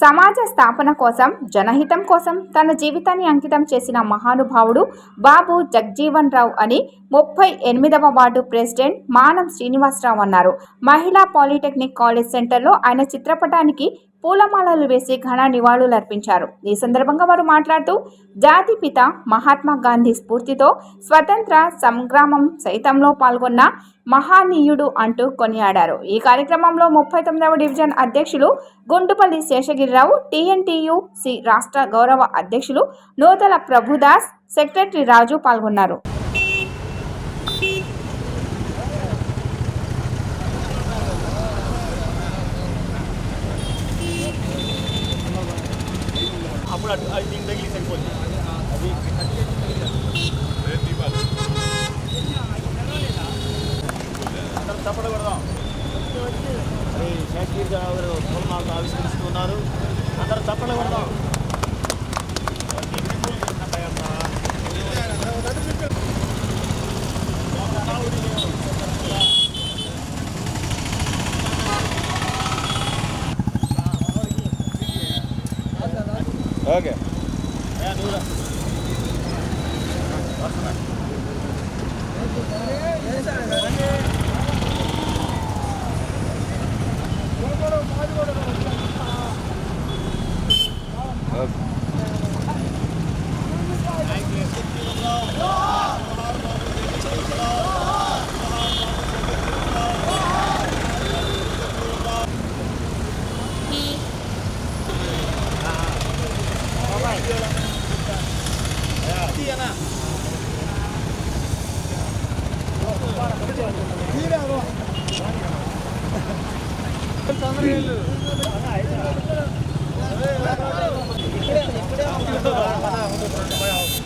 సమాజ స్థాపన కోసం జనహితం కోసం తన జీవితాన్ని అంకితం చేసిన మహానుభావుడు బాబు జగ్జీవన్ రావు అని ముప్పై ఎనిమిదవ వార్డు ప్రెసిడెంట్ మానం శ్రీనివాసరావు అన్నారు. మహిళా పాలిటెక్నిక్ కాలేజ్ సెంటర్లో ఆయన చిత్రపటానికి పూలమాలలు వేసి ఘన నివాళులర్పించారు ఈ సందర్భంగా వారు మాట్లాడుతూ జాతిపిత మహాత్మా గాంధీ స్ఫూర్తితో స్వతంత్ర సంగ్రామం సైతంలో పాల్గొన్న మహానీయుడు అంటూ కొనియాడారు. ఈ కార్యక్రమంలో ముప్పై తొమ్మిదవ డివిజన్ అధ్యక్షులు గుండుపల్లి శేషగిరిరావు టీఎన్టీయు సి రాష్ట్ర గౌరవ అధ్యక్షులు నూతల ప్రభుదాస్ సెక్రటరీ రాజు పాల్గొన్నారు. అప్పుడు అది దీని తగిలి సరిపోతుంది. అది అందరం చప్పట కొడదాం. మరి గారు పూలమాలను ఆవిష్కరిస్తున్నారు. అందరూ చప్పట కొడదాం. ఓకే.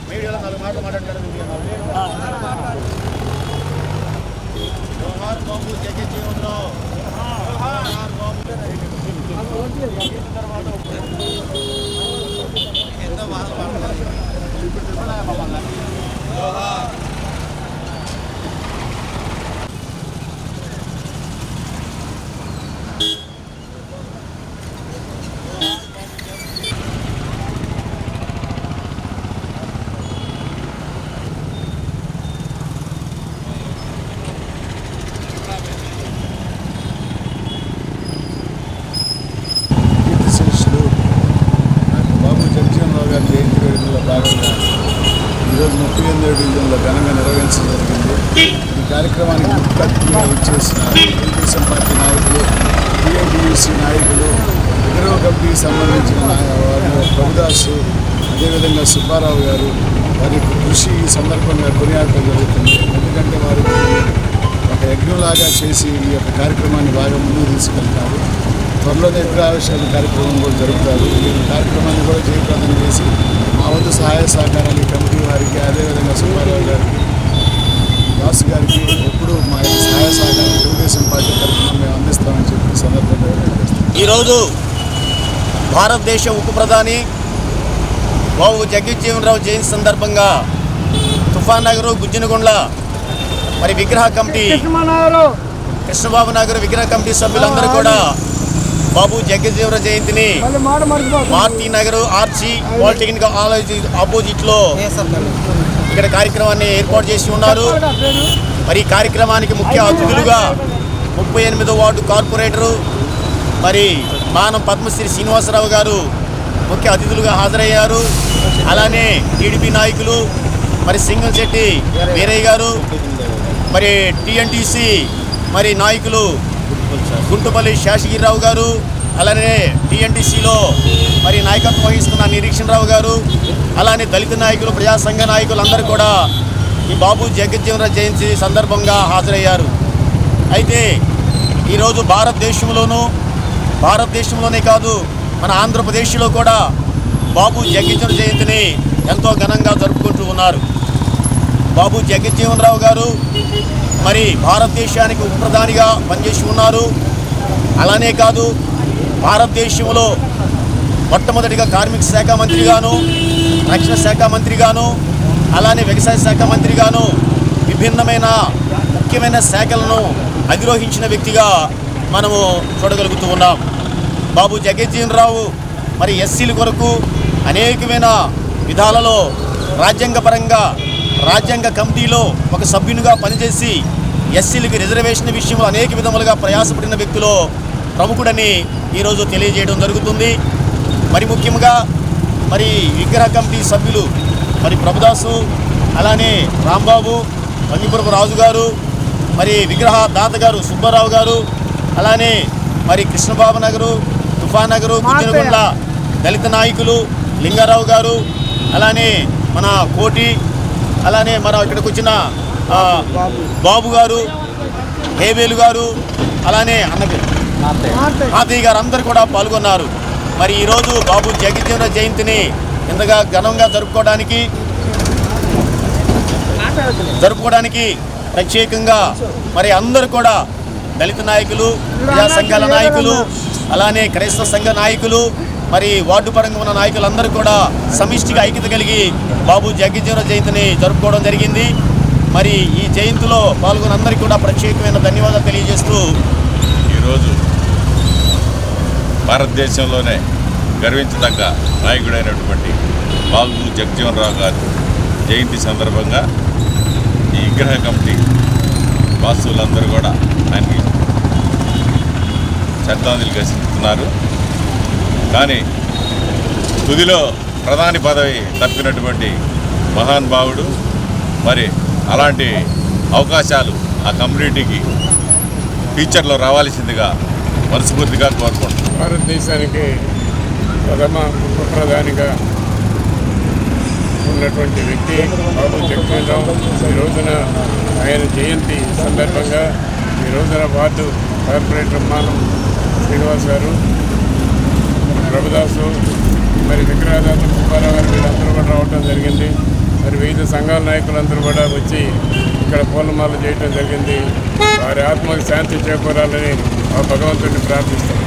మీడియాలో నాలుగు మాటలు మాట్లాడతారు జోహార్ బాబు జగజ్జీవనరావు జోహార్ బాబు ఎంత ముప్పై ఘనంగా నిర్వహించడం జరిగింది. ఈ కార్యక్రమానికి ముఖ్యంగా అతిథిగా వచ్చేసిన తెలుగుదేశం పార్టీ నాయకులు టీఎన్టీయూసీ నాయకులు విగ్రహ కమిటీకి సంబంధించిన వారు ప్రభుదాసు అదేవిధంగా సుబ్బారావు గారు వారి కృషి ఈ సందర్భంగా కొనియాడటం జరుగుతుంది. ఎందుకంటే వారు ఒక యజ్ఞంలాగా చేసి ఈ యొక్క కార్యక్రమాన్ని బాగా ముందుకు తీసుకెళ్తారు. త్వరలోనే విగ్రహావిష్కరణ కార్యక్రమం కూడా జరుపుతారు ఈ కార్యక్రమాన్ని కూడా జయప్రదం చేసి మా వంతు సహాయ సహకారాలు ఈ కమిటీ వారికి అదేవిధంగా సుబ్బారావు గారికి దాసు గారికి ఎప్పుడు మా సహాయ సహకారం తెలుగుదేశం పార్టీ తరఫున మేము అందిస్తామని చెప్పి ఈ సందర్భంగా ఈరోజు భారతదేశ ఉప ప్రధాని బాబు జగజ్జీవనరావు జయంతి సందర్భంగా తుఫాన్ నగరు గుజ్జనగుండ్ల మరి విగ్రహ కమిటీ కృష్ణబాబు నగర్ విగ్రహ కమిటీ సభ్యులందరూ కూడా బాబు జగజ్జీవనరావు జయంతిని మార్టీ నగర్ ఆర్చి పాలిటెక్నిక్ కాలేజ్ ఆపోజిట్లో ఇక్కడ కార్యక్రమాన్ని ఏర్పాటు చేసి ఉన్నారు. మరి ఈ కార్యక్రమానికి ముఖ్య అతిథులుగా ముప్పై ఎనిమిదో వార్డు కార్పొరేటరు మరి మానం పద్మశ్రీ శ్రీనివాసరావు గారు ముఖ్య అతిథులుగా హాజరయ్యారు. అలానే టీడీపీ నాయకులు మరి సింగల్ శెట్టి వీరయ్య గారు మరి టిఎన్టీసీ మరి నాయకులు గుంటుపల్లి శేషగిరిరావు గారు అలానే టీఎన్టీసీలో మరి నాయకత్వం వహిస్తున్న నిరీక్షణరావు గారు అలానే దళిత నాయకులు ప్రజాసంఘ నాయకులందరూ నాయకులు అందరూ కూడా ఈ బాబు జగజ్జీవనరావు జయంతి సందర్భంగా హాజరయ్యారు. అయితే ఈరోజు భారతదేశంలోనూ భారతదేశంలోనే కాదు మన ఆంధ్రప్రదేశ్లో కూడా బాబు జగజ్జీవన జయంతిని ఎంతో ఘనంగా జరుపుకుంటూ ఉన్నారు. బాబు జగజ్జీవన్ రావు గారు మరి భారతదేశానికి ఉప ప్రధానిగా పనిచేసి ఉన్నారు. అలానే కాదు భారతదేశంలో మొట్టమొదటిగా కార్మిక శాఖ మంత్రిగాను రక్షణ శాఖ మంత్రిగాను అలానే వ్యవసాయ శాఖ మంత్రిగాను విభిన్నమైన ముఖ్యమైన శాఖలను అధిరోహించిన వ్యక్తిగా మనము చూడగలుగుతూ ఉన్నాం. బాబు జగజ్జీవన్ రావు మరి ఎస్సీల కొరకు అనేకమైన విధాలలో రాజ్యాంగపరంగా రాజ్యాంగ కమిటీలో ఒక సభ్యునిగా పనిచేసి ఎస్సీలకి రిజర్వేషన్ విషయంలో అనేక విధములుగా ప్రయాసపడిన వ్యక్తిలో ప్రముఖుడని ఈరోజు తెలియజేయడం జరుగుతుంది. మరి ముఖ్యంగా మరి విగ్రహ కమిటీ సభ్యులు మరి ప్రభుదాసు అలానే రాంబాబు వంగిపురపు రాజు గారు మరి విగ్రహ దాత గారు సుబ్బారావు గారు అలానే మరి కృష్ణబాబు నగరు తుఫాన్ నగరు గుజ్జనగుండ్ల దళిత నాయకులు లింగారావు గారు అలానే మన కోటి అలానే మన ఇక్కడికి వచ్చిన బాబు గారు హేవేలు గారు అలానే తాతయ్య గారు అందరు కూడా పాల్గొన్నారు. మరి ఈరోజు బాబు జగజ్జీవన జయంతిని ఇంతగా ఘనంగా జరుపుకోవడానికి జరుపుకోవడానికి ప్రత్యేకంగా మరి అందరూ కూడా దళిత నాయకులు ప్రజా సంఘాల నాయకులు అలానే క్రైస్తవ సంఘ నాయకులు మరి వార్డు పరంగా ఉన్న నాయకులందరూ కూడా సమిష్టిగా ఐక్యత కలిగి బాబు జగజ్జీవన జయంతిని జరుపుకోవడం జరిగింది. మరి ఈ జయంతిలో పాల్గొన్న అందరికీ కూడా ప్రత్యేకమైన ధన్యవాదాలు తెలియజేస్తూ ఈరోజు భారతదేశంలోనే గర్వించదగ్గ నాయకుడైనటువంటి బాబు జగజీవన్ రావు గారు జయంతి సందర్భంగా ఈ విగ్రహ కమిటీ వాస్తువులందరూ కూడా ఆయనకి శ్రద్ధాంజలి ఘటిస్తున్నారు కానీ తుదిలో ప్రధాని పదవి తప్పినటువంటి మహాన్ భావుడు మరి అలాంటి అవకాశాలు ఆ కమ్యూనిటీకి ఫ్యూచర్లో రావాల్సిందిగా మనస్ఫూర్తిగా కోరుకుంటున్నాను. భారతదేశానికి ప్రథమ ఉప ప్రధానిగా ఉన్నటువంటి వ్యక్తి బాబు జగన్రావు ఈ రోజున ఆయన జయంతి సందర్భంగా ఈ రోజున వార్డు కార్పొరేటర్ మానం శ్రీనివాస్ గారు ప్రభుదాసు మరి విగ్రహదాత సుబ్బారావు గారు వీళ్ళందరూ కూడా రావడం జరిగింది. మరి వివిధ సంఘాల నాయకులందరూ కూడా వచ్చి ఇక్కడ పూలమాల చేయటం జరిగింది. వారి ఆత్మకు శాంతి చేకూరాలని ఆ భగవంతుడిని ప్రార్థిస్తాం